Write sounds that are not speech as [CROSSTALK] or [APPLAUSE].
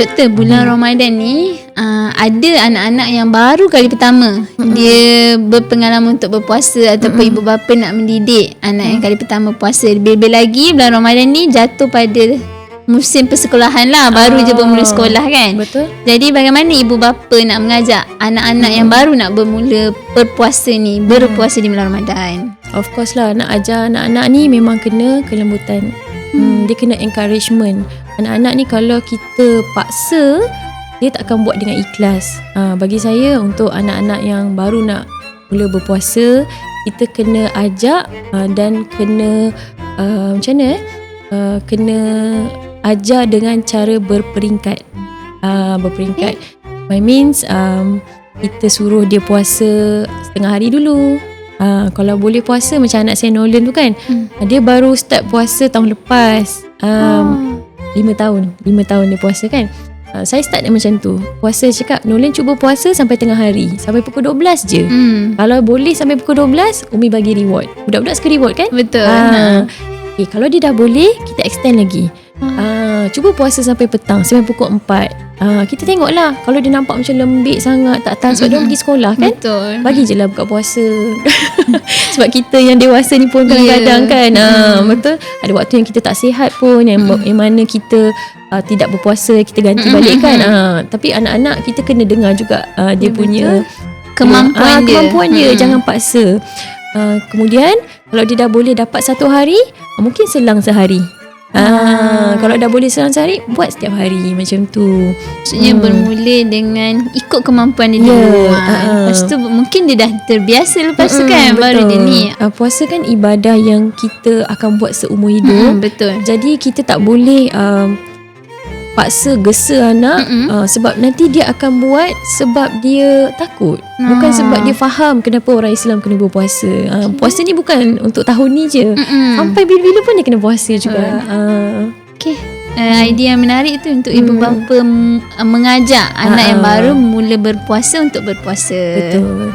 Doktor, bulan hmm. Ramadan ni uh, ada anak-anak yang baru kali pertama hmm. dia berpengalaman untuk berpuasa ataupun hmm. ibu bapa nak mendidik anak hmm. yang kali pertama puasa. Lebih-lebih lagi bulan Ramadan ni jatuh pada musim persekolahan lah baru uh, je bermula sekolah kan. Betul. Jadi bagaimana ibu bapa nak mengajak anak-anak hmm. yang baru nak bermula berpuasa ni, berpuasa hmm. di bulan Ramadan? Of course lah nak ajar anak-anak ni memang kena kelembutan. Hmm. hmm dia kena encouragement. Anak-anak ni kalau kita paksa dia tak akan buat dengan ikhlas. Uh, bagi saya untuk anak-anak yang baru nak mula berpuasa, kita kena ajak uh, dan kena uh, macam mana eh? Uh, kena ajar dengan cara berperingkat. Uh, berperingkat. My means um, kita suruh dia puasa setengah hari dulu. Uh, kalau boleh puasa macam anak saya Nolan tu kan. Hmm. Dia baru start puasa tahun lepas. Um, oh. 5 tahun. 5 tahun dia puasa kan. Uh, saya start dia macam tu. Puasa cakap Nolan cuba puasa Sampai tengah hari. Sampai pukul 12 je. Hmm. Kalau boleh sampai pukul 12 Umi bagi reward. Budak-budak suka reward kan? Betul. Uh, okay, Kalau dia dah boleh Kita extend lagi. Hmm. uh, Cuba puasa sampai petang. Sampai pukul 4 Uh, kita tengoklah. Kalau dia nampak macam lembik sangat Tak tahan sebab dia pergi sekolah kan? Betul. Bagi je lah buka puasa. [LAUGHS] Sebab kita yang dewasa ni pun kadang-kadang yeah. kan? Uh, Betul. Ada waktu yang kita tak sihat pun Yang, mm. yang mana kita uh, tidak berpuasa kita ganti mm-hmm. balik kan? uh, tapi anak-anak kita kena dengar juga uh, dia ya, punya kemampuan uh, dia. kemampuan dia. Jangan paksa. Uh, kemudian kalau dia dah boleh dapat satu hari uh, mungkin selang sehari Ah, kalau dah boleh selang sehari buat setiap hari macam tu. Maksudnya hmm. bermula dengan ikut kemampuan dia. Yeah, ha. uh, lepas tu mungkin dia dah terbiasa lepas tu kan betul. baru dia ni. Uh, puasa kan ibadah yang kita akan buat seumur hidup. Betul. Jadi kita tak boleh uh, paksa gesa anak uh, sebab nanti dia akan buat sebab dia takut ha. bukan sebab dia faham kenapa orang Islam kena berpuasa uh, puasa ni bukan untuk tahun ni je Mm-mm. sampai bila-bila pun dia kena puasa juga uh. Uh. okey Uh, idea yang menarik tu untuk ibu hmm. bapa mengajak anak uh, yang baru mula berpuasa untuk berpuasa. Betul.